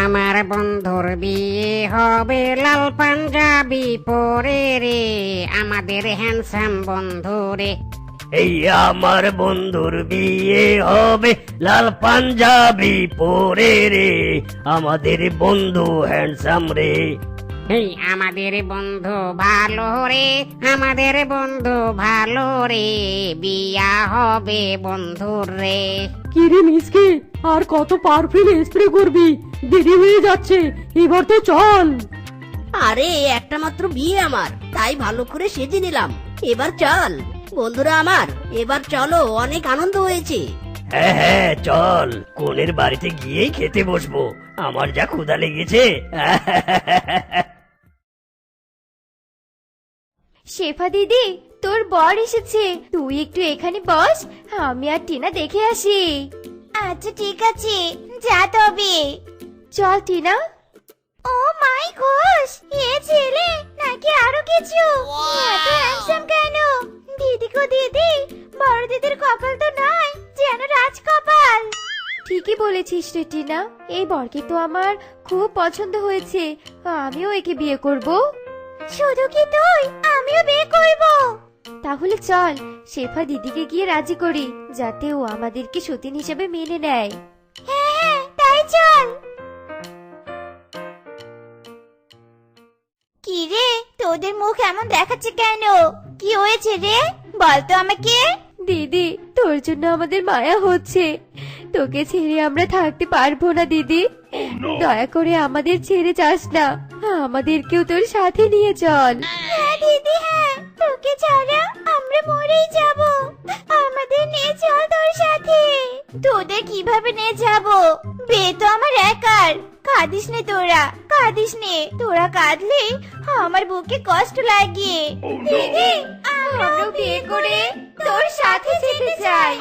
আমার বন্ধুর বিয়ে হবে লাল পাঞ্জাবি পরে রে। আমাদের হ্যান্ডসাম বন্ধু রে। এই আমার বন্ধুর বিয়ে হবে লাল পাঞ্জাবি পরে রে। আমাদের বন্ধু হ্যান্ডসাম রে। এই আমাদের বন্ধু ভালো রে আমাদের বন্ধু ভালো রে। বিয়া হবে বন্ধুর রে। কিরে মিসকে? আর কত পারফিউম স্প্রে করবি? দেরি হয়ে যাচ্ছে এবার তো চল। আরে একটা মাত্র বিয়ে আমার তাই ভালো করে সেজে নিলাম। এবার চল বন্ধুরা আমার এবার চলো অনেক আনন্দ হয়েছে। হ্যাঁ হ্যাঁ চল কোনের বাড়িতে গিয়েই খেতে বসবো। আমার যা ক্ষুধা লেগেছে। শেফা দিদি তোর বর এসেছে। তুই একটু এখানে বস আমি আর টিনা দেখে আসি। আচ্ছা ঠিক আছে। যা তবে। চল টিনা। ও মাই ঘোষ এ ছেলে নাকি আরও কিছু? এত হ্যান্ডসাম কেন? দিদি গো দিদি বড় দিদির কপাল তো নয় যেন রাজ কপাল ঠিকই বলেছিস রে টিনা। এই বরকে তো আমার খুব পছন্দ হয়েছে। আমিও একে বিয়ে করব। শুধু কি তুই আমিও বিয়ে করব। তাহলে চল শেফা দিদিকে গিয়ে রাজি করি যাতে ও আমাদেরকে সতীন হিসেবে মেনে নেয়। হ্যাঁ হ্যাঁ তাই চল। কি রে তোদের মুখ এমন দেখাচ্ছে কেন? কি হয়েছে রে? বল তো আমাকে। দিদি তোর জন্য আমাদের মায়া হচ্ছে। তোকে ছেড়ে আমরা থাকতে পারব না দিদি। দয়া করে আমাদের ছেড়ে যাস না। আমাদেরকেও তোর সাথে নিয়ে চল। হ্যাঁ দিদি হ্যাঁ। তোকে ছাড়া আমরা মরেই যাব। আমাদের নিয়ে চল তোর সাথে। তোদের কীভাবে নিয়ে যাব? বে তো আমার একার। কাঁদিস নে তোরা কাঁদিস নে। তোরা কাঁদলে আমার বুকে কষ্ট লাগে। দিদি আমরা বিয়ে করে তোর সাথে যেতে চাই।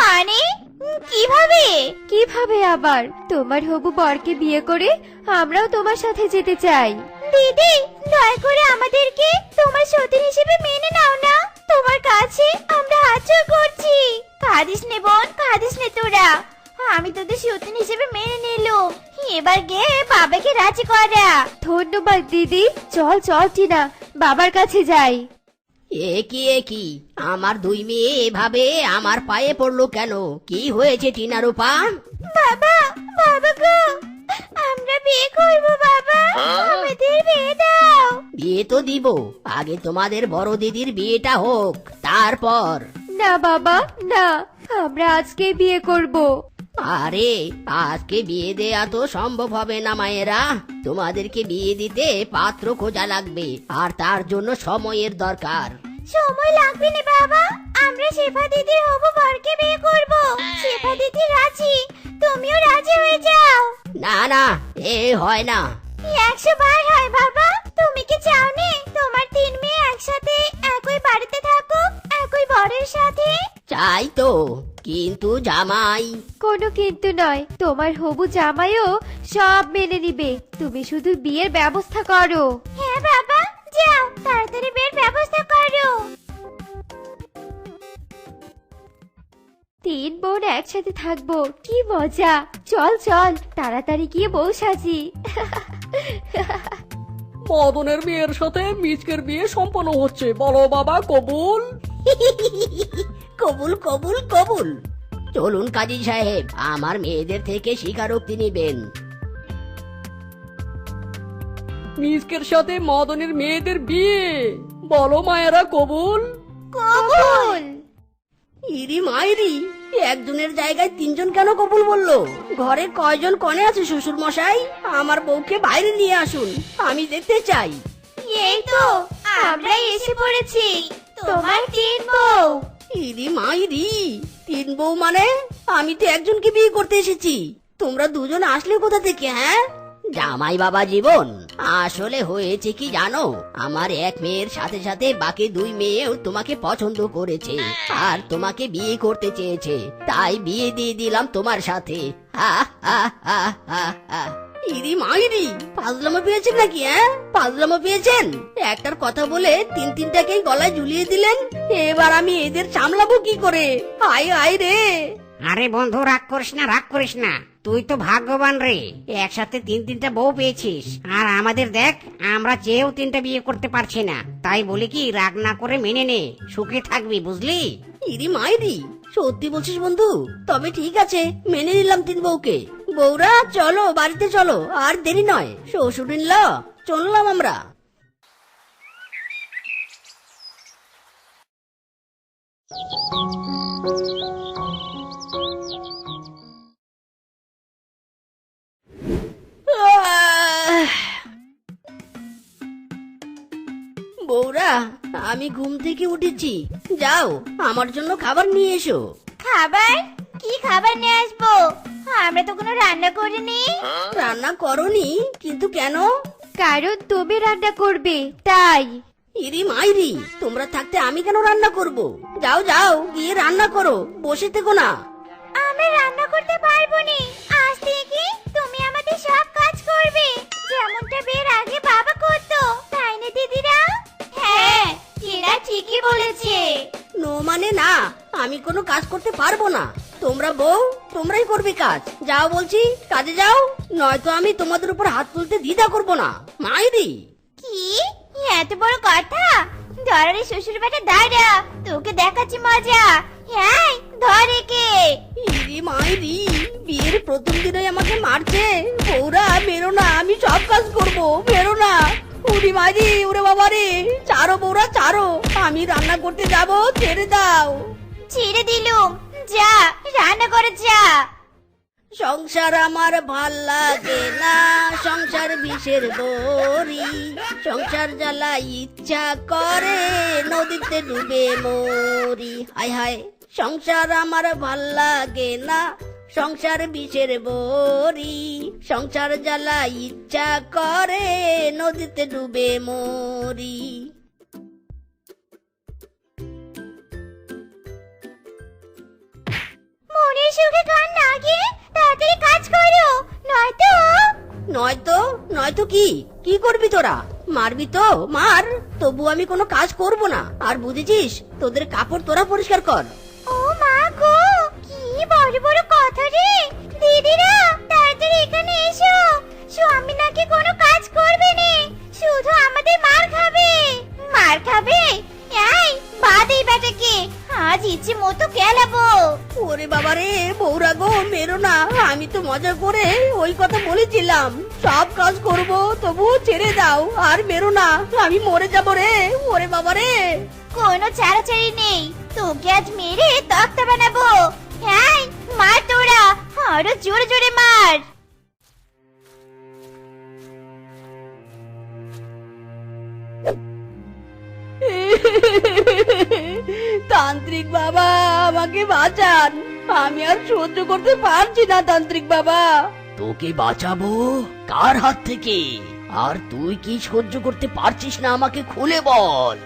মানে? কীভাবে? কীভাবে আবার? তোমার হবু বরকে বিয়ে করে আমরাও তোমার সাথে যেতে চাই। দিদি, দয়া করে আমাদেরকে তোমার সতীন হিসেবে মেনে নাও না। তোমার কাছে আমরা হাত করছি। কাঁদিস নে বোন, কাঁদিস নে তোরা। আমি তোদের সতীন হিসেবে মেনে নিলুম। এবার গে বাবাকে রাজি করা। ধন্যবাদ দিদি। চল চল, টিনা। বাবার কাছে যাই। এ কি এ কি আমার দুই মেয়ে এভাবে আমার পায়ে পড়ল কেন? কি হয়েছে টিনার রূপা? বাবা বাবা গো আমরা বিয়ে করব বাবা। আমাদের বিয়ে দাও। বিয়ে তো দিব আগে তোমাদের বড় দিদির বিয়েটা হোক তারপর। না বাবা না আমরা আজকে বিয়ে করব। আরে আজকে বিয়ে দেয়া তো সম্ভব হবে না মায়েরা। তোমাদেরকে বিয়ে দিতে পাত্র খোঁজা লাগবে আর তার জন্য সময়ের দরকার। সময় লাগবে না বাবা। আমরা শেফা দিদির হবু বরকে বিয়ে করব। শেফা দিদি রাজি। তুমিও রাজি হয়ে যাও। না না এ হয় না। একশো বার হয় বাবা। তুমি কি চাও নে তোমার তিন মেয়ে একসাথে চাই তো কিন্তু জামাই। কোনো কিন্তু নয় তোমার হবু জামাইও সব মেনে নিবে। তুমি শুধু বিয়ের ব্যবস্থা করো। হ্যাঁ বাবা যাও তাড়াতাড়ি বিয়ের ব্যবস্থা করো। তিন বোন একসাথে থাকব কি মজা। চল চল তাড়াতাড়ি গিয়ে বউ সাজি। মদনের বিয়ের সাথে মিচকের বিয়ে সম্পন্ন হচ্ছে। বলো বাবা কবুল? কবুল কবুল কবুল। চলুন কাজী সাহেব আমার মেয়েদের থেকে স্বীকারোক্তি নিবেন। মিচকের সাথে মদনের মেয়েদের বিয়ে। বলো মায়েরা কবুল? কবুল! ইরি মাইরি! একজনের জায়গায় তিনজন কেন কবুল বলল? ঘরে কয়জন কনে আছে শ্বশুর মশাই আমার বউকে বাইরে নিয়ে আসুন আমি দেখতে চাই। এই তো আমরা এসে পড়েছি। তোমার তিন বউ। ইরি মাইরি তিন বউ মানে? আমি তো একজনকে বিয়ে করতে এসেছি। তোমরা দুজন আসলে কোথা থেকে হ্যাঁ? জামাই বাবা জীবন। আসলে হয়েছে কি জানো? আমার এক মেয়ের সাথে সাথে বাকি দুই মেয়েও তোমাকে পছন্দ করেছে আর তোমাকে বিয়ে করতে চেয়েছে। তাই বিয়ে দিয়ে দিলাম তোমার সাথে। হা হা হা হা হা। ইরি মাইরি পাজলামো পেয়েছেন নাকি হ্যাঁ? পাজলামো পেয়েছেন? একটার কথা বলে তিন তিনটাকেই গলায় ঝুলিয়ে দিলেন। এবার আমি এদের সামলাবো কি করে? আয় আয় রে। আরে বন্ধু, রাগ করিস না, রাগ করিস না। তুই তো ভাগ্যবান রে। একসাথে তিন তিনটা বউ পেয়েছিস। আর আমাদের দেখ, আমরা চেয়েও তিনটা বিয়ে করতে পারছি না। তাই বলি কি, রাগ না করে মেনে নে। সুখে থাকবি, বুঝলি? ইরি মাইরি, সত্যি বলছিস বন্ধু? তবে ঠিক আছে, মেনে নিলাম তিন বউকে। বউরা, চলো, বাড়িতে চলো, আর দেরি নয়। শ্বশুর নিল চললাম আমরা। আহ! আমি ঘুম থেকে উঠেছি। যাও আমার জন্য খাবার নিয়ে এসো। খাবার? কি খাবার নিয়ে আসব? আমরা তো কোনো রান্না করিনি। রান্না করনি কিন্তু কেন? কারণ তুমি রান্না করবে তাই। ইরি মাইরি তোমরা থাকতে আমি কেন রান্না করব? যাও যাও গিয়ে রান্না করো বসে থেকো না। আমি রান্না করতে পারব নি। বলেছে। নো মানে না আমি কোনো কাজ করতে পারব না। তোমরা বউ তোমরাই করবে কাজ। যাও বলছি কাজে যাও নয়তো আমি তোমাদের উপর হাত তুলতে দ্বিধা করব না। মাইরি। কি? এত বড় কথা? ধরারে শ্বশুর বেটা দাঁড়া তোকে দেখাচ্ছি মজা। হ্যাঁ ধরে কে ইরি মাইরি বিয়ের প্রথম দিনে আমাকে মারছে। বউরা বেরো না আমি সব কাজ করব বেরো না। উরি মাইরি ওরে বাবা রে। চারো বউরা চারো আমি রান্না করতে যাব ছেড়ে দাও। ছেড়ে দিলুম। যা রান্না করে যা। সংসার আমার ভালো লাগে না সংসার বিষের বড়ি সংসার জ্বালা ইচ্ছা করে নদীতে ডুবে মরি। হায় হায় সংসার আমার ভালো লাগে না সংসার বিষের বড়ি সংসার জ্বালা ইচ্ছা করে নদীতে ডুবে মরি। মনের সুখে গান না গিয়ে তাড়াতাড়ি কাজ করো নয়তো নয়তো? নয়তো কি? কি করবি তোরা? মারবি তো? মার। তবু আমি কোনো কাজ করব না। আর বুঝেছিস? তোদের কাপড় তোরা পরিষ্কার কর। ও মা গো কি বড় বড় কথা রে? দিদিরা তাড়াতাড়ি এখানে এসো। স্বামী নাকি কোনো কাজ করবে না শুধু আমাদের মার খাবে। মার খাবে? এই বাদ এই বেটাকে আজ ইচ্ছে মতো গেলাবো ওরে বাবা রে বৌরা গো মেরো না। আমি তো মজা করে ওই কথা বলেছিলাম। সব কাজ করব তবু ছেড়ে দাও আর মেরো না। আমি মরে যাব রে ওরে বাবা রে। কোনো ছাড়াছাড়ি নেই। তোকে আজ মেরে তক্তা বানাবো। হ্যাঁ মার তোরা। আরও জোরে জোরে মার। তান্ত্রিক বাবা আমাকে বাঁচান। আমি আর সহ্য করতে পারছি না তান্ত্রিক বাবা। তোকে বাঁচাবো কার হাত থেকে? আর তুই কি সহ্য করতে পারছিস না আমাকে খুলে বল।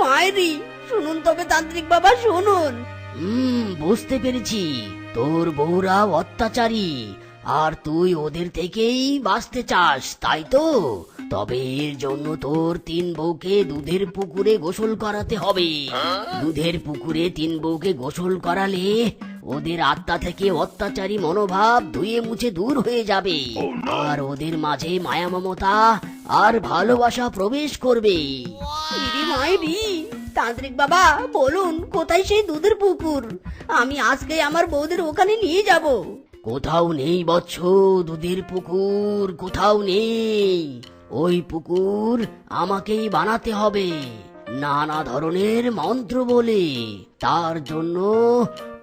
মায়েরি শুনুন তবে তান্ত্রিক বাবা শুনুন। হুম বুঝতে পেরেছি। তোর বউরা অত্যাচারী আর তুই ওদের থেকেই বাঁচতে চাস তাই তো? তবে এর জন্য তোর তিন বউকে দুধের পুকুরে গোসল করাতে হবে। দুধের পুকুরে তিন বউকে গোসল করালে ওদের আত্মা থেকে অত্যাচারী মনোভাব ধুয়ে মুছে দূর হয়ে যাবে। আর ওদের মাঝে মায়া মমতা আর ভালোবাসা প্রবেশ করবে। তান্ত্রিক বাবা বলুন কোথায় সেই দুধের পুকুর? আমি আজকে আমার বৌদের ওখানে নিয়ে যাব। কোথাও নেই বৎস দুধের পুকুর কোথাও নেই। ওই পুকুর আমাকেই বানাতে হবে। নানা ধরনের মন্ত্র বলে। তার জন্য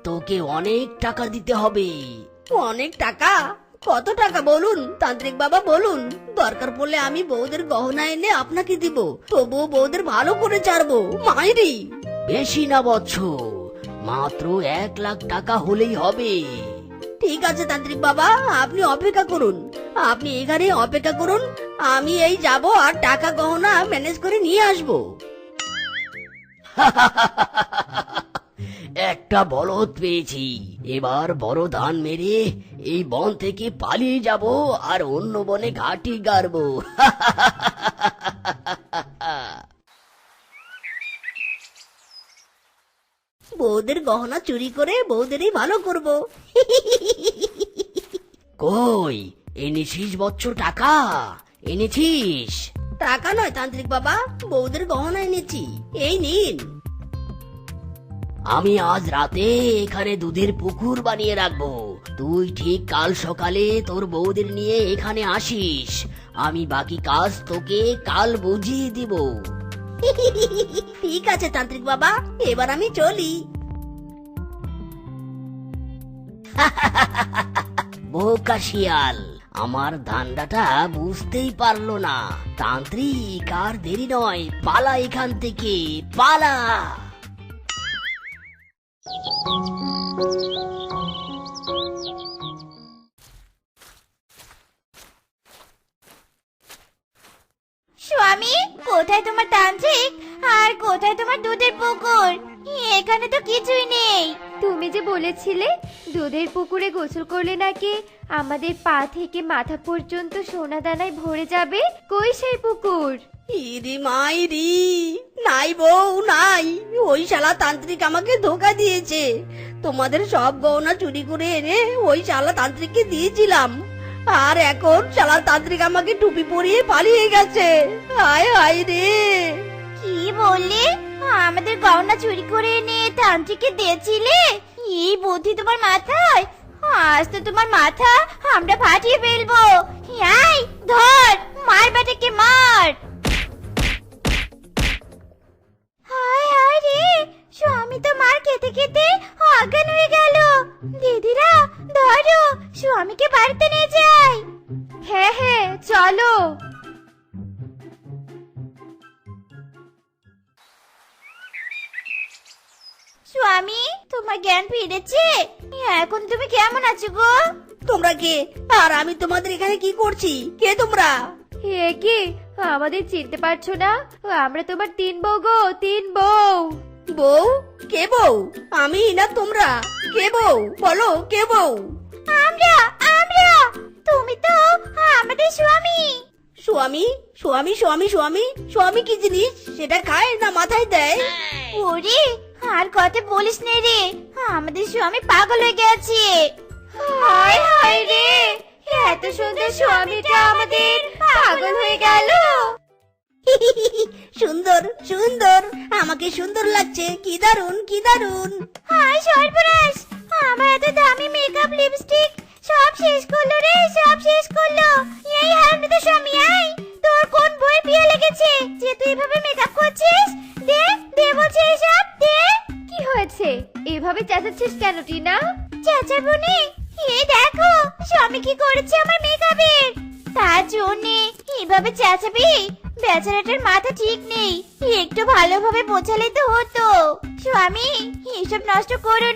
তোকে অনেক টাকা দিতে হবে। অনেক টাকা? কত টাকা বলুন? তান্ত্রিক বাবা, বলুন। দরকার পড়লে আমি বৌদের গহনা এনে আপনাকে দিব। তবুও বৌদের ভালো করে ছাড়বো মায়েরি বেশি না বৎস। মাত্র এক লাখ টাকা হলেই হবে। ঠিক আছে তান্ত্রিক বাবা, আপনি অপেক্ষা করুন। আপনি এখানে অপেক্ষা করুন। আমি এই যাব আর টাকা গহনা ম্যানেজ করে নিয়ে আসব। একটা বলদ পেয়েছি। এবার বড় ধান মেরে এই বন থেকে পালিয়ে যাব আর অন্য বনে ঘাটি গাড়বো। বল বউদের গহনা চুরি করে বৌদেরই ভালো করব। কই? এনেছিস বচ্চ টাকা? এনেছিস? টাকা নয় তান্ত্রিক বাবা বৌদের গহনা এনেছি। এই নিন। আমি আজ রাতে এখানে দুধের পুকুর বানিয়ে রাখব। তুই ঠিক কাল সকালে তোর বউদের নিয়ে এখানে আসিস। আমি বাকি কাজ তোকে কাল বুঝিয়ে দিব। ঠিক আছে তান্ত্রিক বাবা এবার আমি চলি। বোকা শিয়াল আমার ধান্দাটা বুঝতেই পারল না। তান্ত্রিক আর দেরি নয় পালা এখান থেকে পালা। স্বামী, কোথায় তোমার তান্ত্রিক? আর কোথায় তোমার দুধের পুকুর? এখানে তো কিছুই নেই। তুমি যে বলেছিলে, দুধের পুকুরে গোসল করলে নাকি আমাদের পা থেকে মাথা পর্যন্ত সোনা দানায় ভরে যাবে কই সেই পুকুর। ইরি মাইরি নাই বউ, নাই। ওই শালা তান্ত্রিক আমাকে ধোকা দিয়েছে। তোমাদের সব গহনা চুরি করে এনে ওই শালা তান্ত্রিককে দিয়েছিলাম। আর এখন শালা তান্ত্রিক আমাকে টুপি পরিয়ে পালিয়ে গেছে। হায় হায় রে। কি বললে? আমাদের গহনা চুরি করে এনে তান্ত্রিককে দিয়েছিলে? এই বুদ্ধি তোমার মাথায়? আজ তো তোমার মাথা আমরা ফাটিয়ে ফেলব। এই, ধর, মার বেটাকে মার। রে স্বামী তো মার খেতে খেতে অজ্ঞান হয়ে গেল। দিদিরা ধরো স্বামীকে বাড়িতে নিয়ে যাই। হ্যাঁ হ্যাঁ চলো। স্বামী তোমার জ্ঞান ফিরেছে? এখন তুমি কেমন আছো গো? তোমরা কে? আর আমি তোমাদের এখানে কি করছি? কে তোমরা? হে কি? আমাদের চিনতে পারছ না? আমরা তোমার তিন বউ গো তিন বউ। বউ? কে বউ? আমি না তোমরা। কে বউ? বলো কে বউ? আমরা আমরা। তুমি তো আমাদের স্বামী। স্বামী? স্বামী স্বামী স্বামী? স্বামী কি জিনিস? সেটা খায় না মাথায় দেয়? ওরে আর কথা বলিস নে রে। আমাদের স্বামী পাগল হয়ে গেছে। হায় হায় রে। এত সুন্দর স্বামীটা আমাদের পাগল হয়ে গেল। সুন্দর সুন্দর। আমাকে সুন্দর লাগছে। কি দারুণ কি দারুণ হায় সর্বনাশ! আমার এত দামি মেকআপ লিপস্টিক সব শেষ করল রে সব শেষ করল। এই হারামজাদা স্বামী আই তোর কোন বই বিয়ে লেগেছে? যে তুই এভাবে মেকআপ করছিস? দে দে বলছে এসব দে। কি হয়েছে? এভাবে চেঁচাচ্ছিস কেন টিনা? ভালোভাবে বোঝালে তো হতো। স্বামী, এসব নষ্ট করো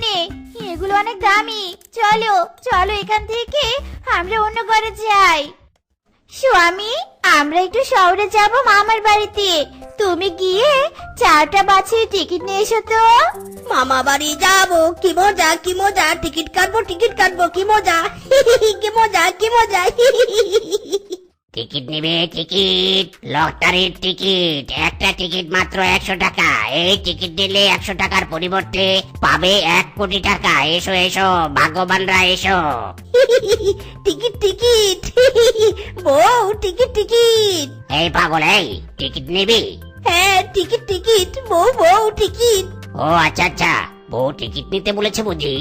এগুলো অনেক দামি। চলো চলো এখান থেকে। আমরা অন্য ঘরে যাই। স্বামী, আমরা একটু শহরে যাব মামার বাড়িতে। তুমি গিয়ে চারটা বাছিয়ে টিকিট নিয়ে এসো তো। মামা বাড়ি যাব। কি মজা কি মজা। টিকিট কাটবো টিকিট কাটবো, কি মজা। কি মজা কি মজা। টিকিট নিবে টিকিট লটারির টিকিট একটা টিকিট মাত্র একশো টাকা। এই টিকিট নিলে একশো টাকার পরিবর্তে পাবে এক কোটি টাকা। এসো এসো ভাগ্যবানরা এসো। Ticket ticket. বউ টিকিট টিকিট। এই পাগল এই টিকিট নিবি? হ্যাঁ টিকিট টিকিট। বউ বউ টিকিট। ও আচ্ছা আচ্ছা। বউ টিকিট নিতে বলেছে বুঝি।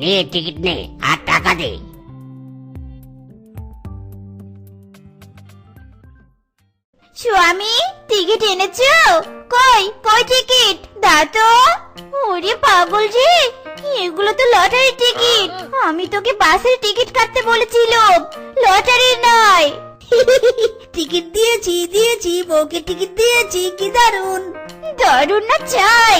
নে টিকিট নে আর টাকা দে। স্বামী টিকিট এনেছো? কই কই টিকিট? তো। ওরে পাগল রে এগুলো তো লটারি টিকিট। আমি তোকে বাসের টিকিট কাটতে বলেছিলাম। লটারি নয়। টিকিট দিয়েছি দিয়েছি বউকে টিকিট দিয়েছি কি দারুণ দারুণ না চাই।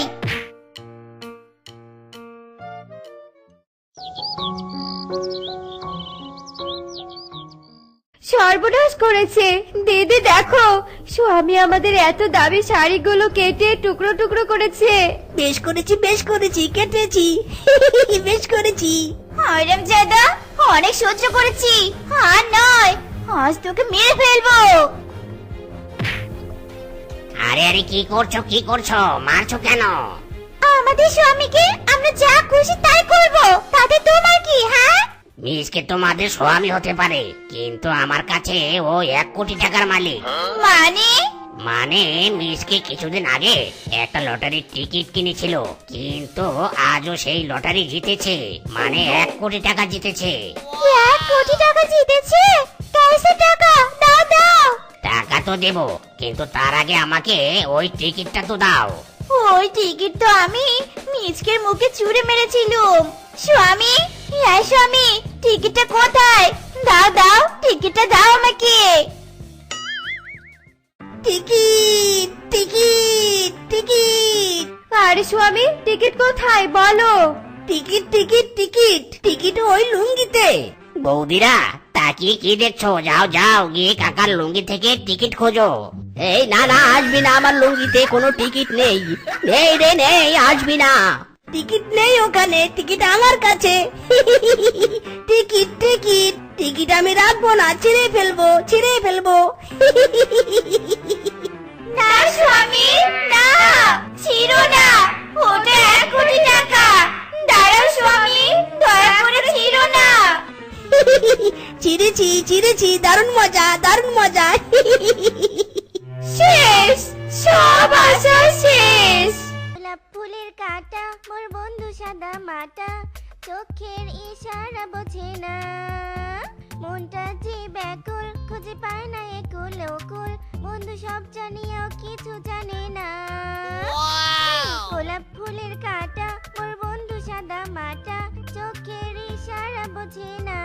সর্বনাশ করেছে। দিদি দেখো। স্বামী আমাদের এত দামি শাড়িগুলো কেটে টুকরো টুকরো করেছে। বেশ করেছি বেশ করেছি কেটেছি। বেশ করেছি। হয়রাম জাদা অনেক সহ্য করেছি। আর নয় আজ তোকে মেরে ফেলব। আরে আরে কি করছ কি করছ? মারছো কেন? আমাদের স্বামীকে আমরা আমরা যা খুশি তাই করব। তাতে তোমার কি হ্যাঁ? মিসকে তোমাদের স্বামী হতে পারে কিন্তু আমার কাছে ও এক কোটি টাকার মালিক। মানে? মানে মিসকে কিছুদিন আগে একটা লটারির টিকিট কিনেছিল কিন্তু আজও সেই লটারি জিতেছে মানে এক কোটি টাকা জিতেছে। এক কোটি টাকা জিতেছে? কয়সে টাকা? দাও দাও। টাকা তো দেব কিন্তু তার আগে আমাকে ওই টিকিটটা তো দাও। ওই টিকিট তো আমি মিচকের মুখে ছুঁড়ে মেরেছিলুম। স্বামী হ্যাঁ স্বামী টিকিটটা কোথায়? দাও দাও টিকিটটা দাও আমাকে। Ticket ticket ticket. আরে স্বামী টিকিট কোথায়? বলো। Ticket ticket ticket. টিকিট ওই লুঙ্গিতে। বৌদিরা তাকিয়ে কি দেখছ? যাও যাও গিয়ে কাকার লুঙ্গি থেকে টিকিট খোঁজো। এই না না আসবি না আমার লুঙ্গিতে কোনো টিকিট নেই। নেই রে নেই আসবি না। টিকিট নেই ওখানে টিকিট আমার কাছে। টিকিট টিকিট টিকিট আমি রাখব না ছিঁড়ে ফেলব ছিঁড়ে ফেলব। না স্বামী না ছিল না। ওটা এক কোটি টাকা। দাঁড়াও স্বামী দয়া করে ছিল না। চিড়েছি চিড়েছি দারুণ মজা দারুণ মজা। শেষ সব আশা শেষ। মাটা চোখের ইশারা বোঝে না। মনটা যে ব্যাকুল খুঁজে পায় না একুল ওকুল। বন্ধু সব জানিয়েও কিছু জানে না। গোলাপ ফুলের কাটা মোর বন্ধু সাদা মাটা চোখের ইশারা বোঝে না।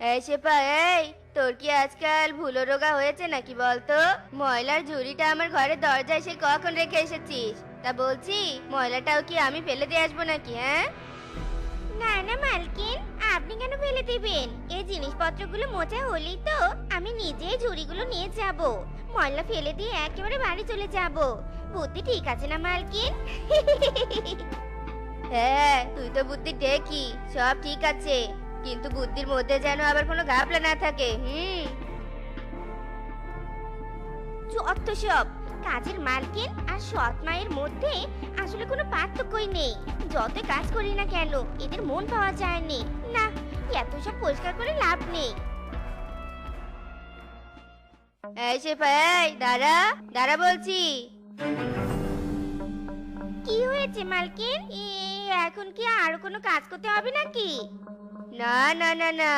এই শেপা এই তোর কি আজকাল ভুলো রোগা হয়েছে নাকি বলতো? ময়লার ঝুড়িটা আমার ঘরের দরজায় সে কখন রেখে এসেছিস? তা বলছি ময়লাটাও কি আমি ফেলে দিয়ে আসব নাকি হ্যাঁ? না না মালকিন আপনি কেন ফেলে দিবেন? এই জিনিসপত্রগুলো মোচা হলেই তো আমি নিজেই ঝুড়িগুলো নিয়ে যাব। ময়লা ফেলে দিয়ে একেবারে বাড়ি চলে যাব। বুদ্ধি ঠিক আছে না মালকিন? হ্যাঁ তুই তো বুদ্ধি ঠিকই সব ঠিক আছে। কিন্তু বুদ্ধির মধ্যে যেন আবার কোনো ঘাপলা না থাকে হুম? যত সব। কাজের মালকিন আর সৎ মায়ের মধ্যে আসলে কোনো পার্থক্যই নেই। যত কাজ করি না কেন এদের মন পাওয়া যায়নি না। এত সব পরিষ্কার করে লাভ নেই। এই শেপা এই দাঁড়া দাঁড়া বলছি। কি হয়েছে মালকিন? এখন কি আর কোনো কাজ করতে হবে নাকি? না না না না।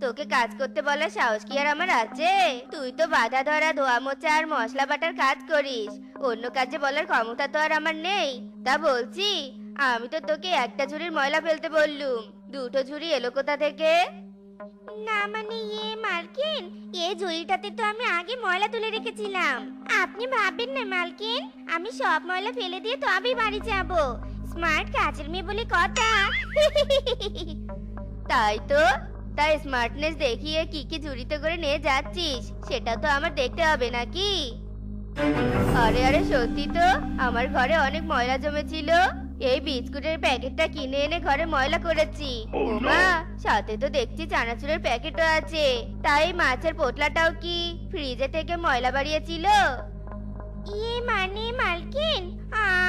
তোকে কাজ করতে বলার সাহস কি আর আমার আছে? তুই তো বাধা ধরা, ধোয়া মোচা আর মশলা বাটার কাজ করিস। অন্য কাজে বলার ক্ষমতা তো আর আমার নেই। তা বলছি, আমি তো তোকে একটা ঝুড়ির ময়লা ফেলতে বললুম। দুটো ঝুড়ি এলো কোথা থেকে? না মানে ইয়ে মালকিন এই ঝুড়িটাতে তো আমি আগে ময়লা তুলে রেখেছিলাম। আপনি ভাববেন না মালকিন, আমি সব ময়লা ফেলে দিয়ে তবেই বাড়ি যাব। স্মার্ট কাজের মেয়ে বলে কথা। তাই তো? তাই স্মার্টনেস দেখিয়ে কি কি ঝুড়িতে করে নিয়ে যাচ্ছিস? সেটা তো আমার দেখতে হবে নাকি? আরে আরে সত্যি তো? আমার ঘরে অনেক ময়লা জমেছিল। এই বিস্কুটের প্যাকেটটা কিনে এনে ঘরে ময়লা করেছি। ওমা সাথে তো দেখছি চানাচুরের প্যাকেটও আছে। তাই মাছের পোটলাটাও কি ফ্রিজে থেকে ময়লা বাড়িয়েছিল? ইয়ে মানে মালকিন?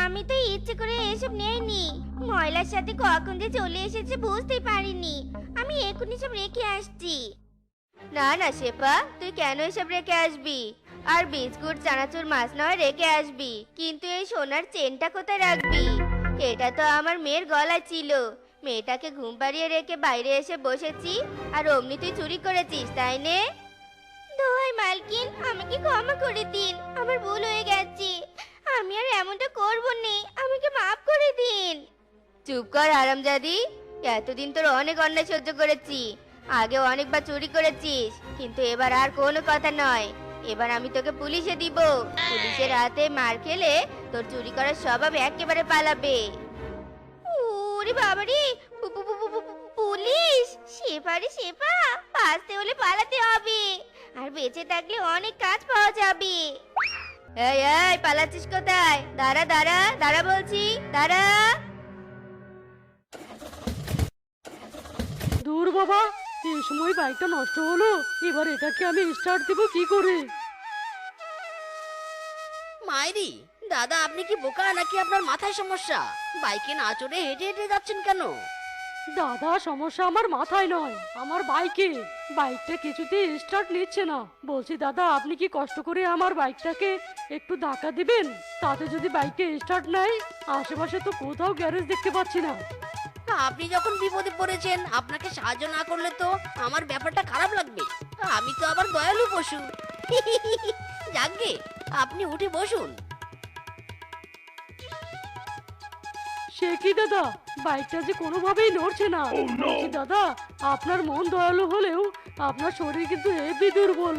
আমি তো ইচ্ছে করে এসব নেইনি। ময়লার সাথে কখন যে চলে এসেছে বুঝতেই পারিনি। আমি এখনই সব রেখে আসছি। না না, শেফা, তুই কেন এসব রেখে আসবি? আর বিস্কুট, চানাচুর, মাছ নয় রেখে আসবি। কিন্তু এই সোনার চেনটা কোথায় রাখবি? এটা তো আমার মেয়ের গলা ছিল। মেয়েটাকে ঘুম পাড়িয়ে রেখে বাইরে এসে বসেছি। আর অমনি তুই চুরি করেছিস, তাই নে? দোহাই মালকিন। আমাকে ক্ষমা করে দিন। আমার ভুল হয়ে গেছে। আমি আর এমনটা করব না। আমাকে মাফ করে দিন। চুপ কর আরামজাদি এতদিন তোর অনেক অন্যায় সহ্য করেছি। আগে অনেকবার চুরি করেছিস। কিন্তু এবার আর কোনো কথা নয়। এবার আমি তোকে পুলিশে দিব। পুলিশের হাতে মার খেলে তোর চুরি করার স্বভাব একেবারে পালাবে। ওরে বাবারে! পুলিশ শেফারে শেফা বাঁচতে হলে পালাতে হবে আর বেঁচে থাকলে অনেক কাজ পাওয়া যাবে। এই এই পালাচ্ছিস কোথায়? দাঁড়া দাঁড়া দাঁড়া বলছি দাঁড়া। দূর বাবা এই সময় বাইকটা নষ্ট হলো। এবার এটাকে আমি স্টার্ট দেবো কি করে? মাইরি দাদা আপনি কি বোকা নাকি আপনার মাথায় সমস্যা? বাইকে না চড়ে হেঁটে হেঁটে যাচ্ছেন কেন? দাদা, সমস্যা আমার মাথায় নয়। আমার বাইকে বাইকটা কিছুতেই স্টার্ট নিচ্ছে না। বলছি, দাদা, আপনি কি কষ্ট করে আমার বাইকটাকে একটু ধাক্কা দিবেন? তাতে যদি বাইকে স্টার্ট নেয় আশেপাশে তো কোথাও গ্যারেজ দেখতে পাচ্ছি না। আপনি যখন বিপদে পড়েছেন, আপনাকে সাহায্য না করলে তো আমার ব্যাপারটা খারাপ লাগবে। আমি তো আবার দয়ালু পশু। যাকগে আপনি উঠে বসুন। সে কি দাদা? বাইকটা যে কোনোভাবেই নড়ছে না। বলছি দাদা আপনার মন দয়ালু হলেও আপনার শরীর কিন্তু হেবি দুর্বল।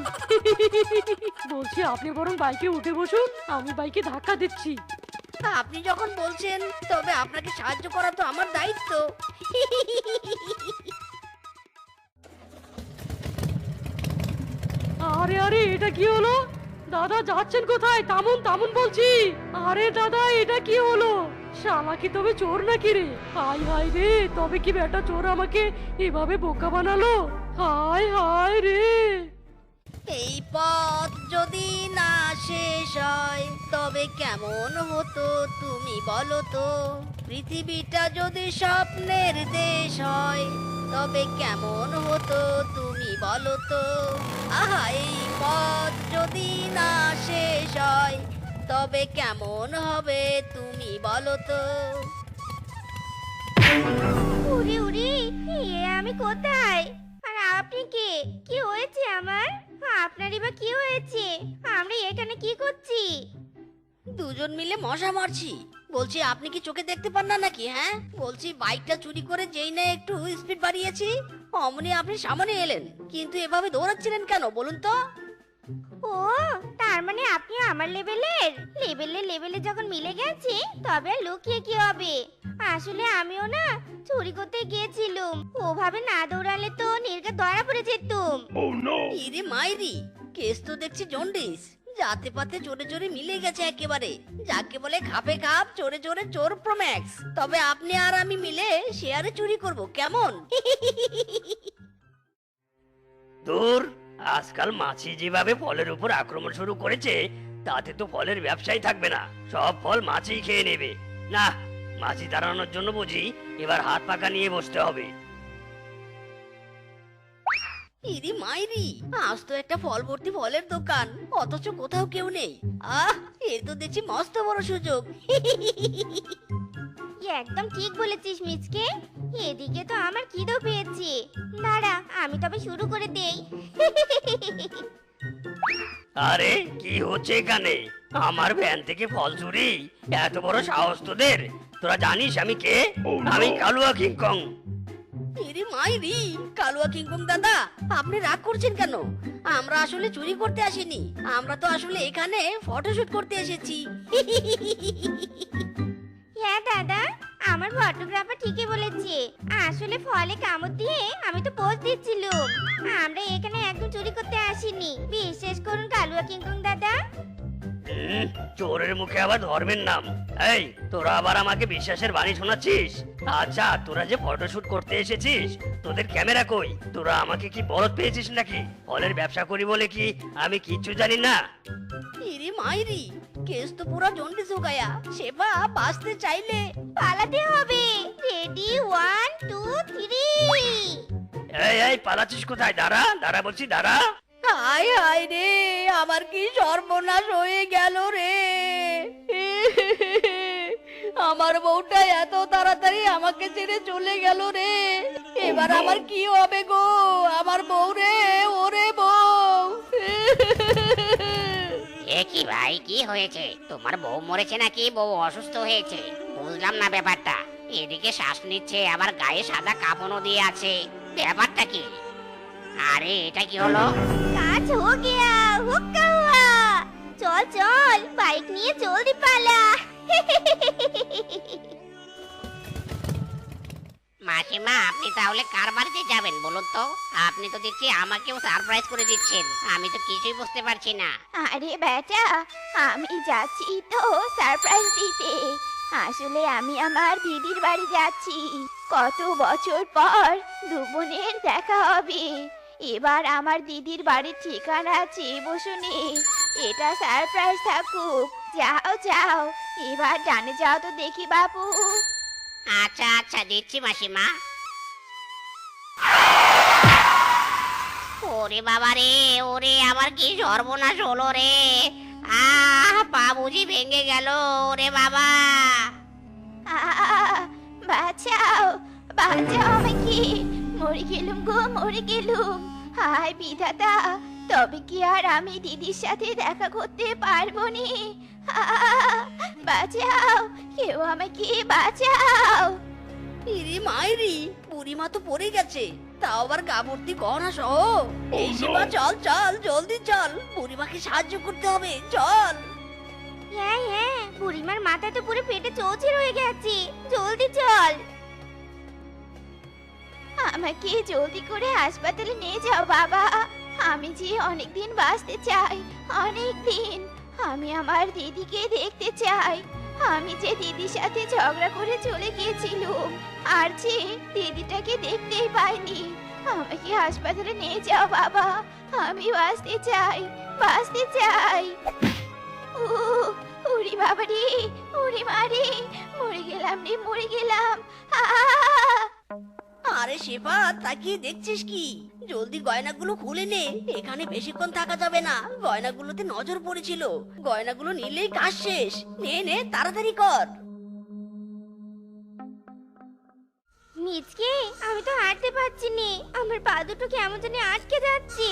বলছি আপনি বরং বাইকে উঠে বসুন আমি বাইকে ধাক্কা দিচ্ছি। আপনি যখন বলছেন তবে আপনাকে সাহায্য করা তো আমার দায়িত্ব। আরে আরে এটা কি হলো? দাদা যাচ্ছেন কোথায়? থামুন থামুন বলছি। আরে দাদা এটা কি হলো? শালা কি তবে চোর নাকি রে? হাই হাই রে, তবে কি বেটা চোর আমাকে এভাবে বোকা বানালো? হাই হাই রে। এই পথ যদি না শেষ হয়, তবে কেমন হতো তুমি বলো তো? পৃথিবীটা যদি স্বপ্নের দেশ হয়, তবে কেমন হতো তুমি বলো তো? আহা, এই পথ যদি না শেষ হয় তবে কেমন হবে তুমি বলো তো? উড়ি উড়ি এ আমি কোথায়? আর আপনি কে? কি হয়েছে আমার? আপনারই বা কি হয়েছে? আমরা এখানে কি করছি? দুজন মিলে মশা মারছি। বলছি আপনি কি চোখে দেখতে পান না নাকি হ্যাঁ? বলছি বাইকটা চুরি করে যেই না একটু স্পিড বাড়িয়েছি। অমনি আপনি সামনে এলেন কিন্তু এভাবে দৌড়াচ্ছিলেন কেন বলুন তো? ও তার মানে আপনি আমার লেভেলের? লেভেলে লেভেলে যখন মিলে গেছে তবে আর লুকিয়ে কি হবে? আসলে আমিও না চুরি করতে গিয়েছিলাম। ওভাবে না দৌড়ালে তো নির্গা ধরা পড়ে যেতুম। ইরে মাইরি কেস তো দেখছি জন্ডিস। যাতে পাতে জোরে জোরে মিলে গেছে একেবারে। যাকে বলে খাপে খাপ চোরে চোরে চোর প্রম্যাক্স। তবে আপনি আর আমি মিলে শেয়ারে চুরি করব কেমন? দূর! আজকাল মাছি যেভাবে ফলের উপর আক্রমণ শুরু করেছে তাতে তো ফলের ব্যবসাই থাকবে না। সব ফল মাছি খেয়ে নেবে। না মাছি তাড়ানোর জন্য বুঝি এবার হাত পাকা নিয়ে বসতে হবে। ইরি মাইরি আজ তো একটা ফল ভর্তি ফলের দোকান অথচ কোথাও কেউ নেই। আহ এ তো দেখছি মস্ত বড় সুযোগ। একদম ঠিক বলেছিস মিচকে। এদিকে তো আমার খিদেও পেয়েছে। দাঁড়া আমি তবে শুরু করে দেই। আরে কি হচ্ছে এখানে? আমার ভ্যান থেকে ফল চুরি। এত বড় সাহস তোদের। তোরা জানিস আমি কে? আমি কালুয়া কিংকং ইরি মাইরি কালুয়া কিংকং দাদা আপনি রাগ করছেন কেন? আমরা আসলে চুরি করতে আসিনি। আমরা তো আসলে এখানে ফটোশুট করতে এসেছি। হ্যাঁ দাদা। আমার ফটোগ্রাফার ঠিকই বলেছে। আসলে ফলে কামড় দিয়ে আমি তো পোস্ট দিচ্ছিলাম। আমরা এখানে একদম চুরি করতে আসিনি। বিশ্বাস করুন, কালুয়া কিংকং দাদা। চোরের মুখে আবার ধর্মের নাম এই তোরা আবার আমাকে বিশ্বাসের বাণী শোনাচ্ছিস? আচ্ছা তোরা যে ফটোশুট করতে এসেছিস তোদের ক্যামেরা কই? তোরা আমাকে কি বলদ পেয়েছিস নাকি? ফলের ব্যবসা করি বলে কি আমি কিচ্ছু জানি না? ইরি মাইরি কেস তো পুরো জন্ডিস হো গায়া সেবা বাঁচতে চাইলে পালাতে হবে। রেডি ওয়ান টু থ্রি এই এই পালাচ্ছিস কোথায়? দাঁড়া দাঁড়া বলছি দাঁড়া। হায় হায় রে, আমার কি সর্বনাশ হয়ে গেল রে। আমার বউটা এত তাড়াতাড়ি আমাকে ছেড়ে চলে গেল রে। এবার আমার কি হবে গো? আমার বউ রে, ওরে বউ। এ কি ভাই, কি হয়েছে? তোমার বউ মরেছে নাকি? বউ অসুস্থ হয়েছে। বুঝলাম না ব্যাপারটা। এদিকে শ্বাস নিচ্ছে, আবার গায়ে সাদা কাপড়ও দিয়ে আছে। ব্যাপারটা কি? আরে, এটা কি হলো? কাজ হো গিয়া হুক্কা হুয়া চল চল বাইক নিয়ে জলদি পালা। মাসিমা আপনি তাহলে কার বাড়িতে যাবেন বলুন তো? আপনি তো দেখছি আমাকেও সারপ্রাইজ করে দিচ্ছেন। আমি তো কিছুই বুঝতে পারছি না। আরে বেটা আমি যাচ্ছি তো সারপ্রাইজ দিতে। আসলে আমি আমার দিদির বাড়ি যাচ্ছি। কত বছর পর দু বোনের দেখা হবে। এবার আমার দিদির বাড়ির ঠিকানা চেয়ে বসুনি এটা সারপ্রাইজ থাকুক যাও যাও। এবার ডানে যাও তো দেখি বাবু। আচ্ছা আচ্ছা দিচ্ছি মাসিমা। ওরে বাবা রে ওরে আমার কি সর্বনাশ হলো রে। আহ পা বুঝি ভেঙে গেল ওরে বাবা। আহ, বাঁচাও বাঁচাও আমাকে। মরে গেলুম গো মরে গেলুম। হায় বিধাতা তবে কি আর আমি দিদির সাথে দেখা করতে পারব নি? বাঁচাও কেউ আমাকে বাঁচাও। ইরি মাইরি বুড়িমা তো পড়ে গেছে তাও আবার ভর্তি গহনা সহ। এই সীমা চল চল জলদি চল বুড়িমাকে সাহায্য করতে হবে চল। হ্যাঁ হ্যাঁ বুড়িমার মাথা তো পুরো পেটে চৌচির রয়ে গেছে জলদি চল। আমাকে জলদি করে হাসপাতালে নিয়ে যাও, বাবা। আমি যে অনেক দিন বাঁচতে চাই অনেক দিন আমি আমার দিদিকে দেখতে চাই। আমি যে দিদির সাথে ঝগড়া করে চলে গিয়েছিলুম, আর যে দিদিটাকে দেখতেই পাইনি। আমাকে হাসপাতালে নিয়ে যাও, বাবা। আমি বাঁচতে চাই বাঁচতে চাই। ও উড়ি বাবা রে, উড়ি মারে মরে গেলাম রে, মরে গেলাম। আহ! আরে শেফা তাকিয়ে দেখছিস কি? জলদি গয়নাগুলো খুলে নে এখানে বেশিক্ষণ থাকা যাবে না। গয়নাগুলোতে নজর পড়েছিল। গয়নাগুলো নিলেই কাজ শেষ। নে নে তাড়াতাড়ি কর। মিচকে আমি তো হাঁটতে পারছি নে। আমার পা দুটো কেমন জানি আটকে যাচ্ছে।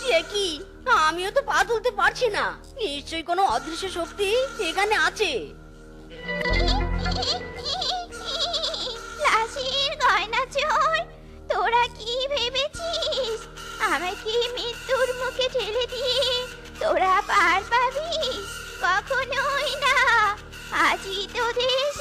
সে কি? আমিও তো পা তুলতে পারছি না। নিশ্চয়ই কোনো অদৃশ্য শক্তি এখানে আছে। লাশির চল তোরা কি ভেবেছিস? আমাকে মৃত্যুর মুখে ঠেলে দিয়ে তোরা পার পাবি? কখনোই না। আজই তোদের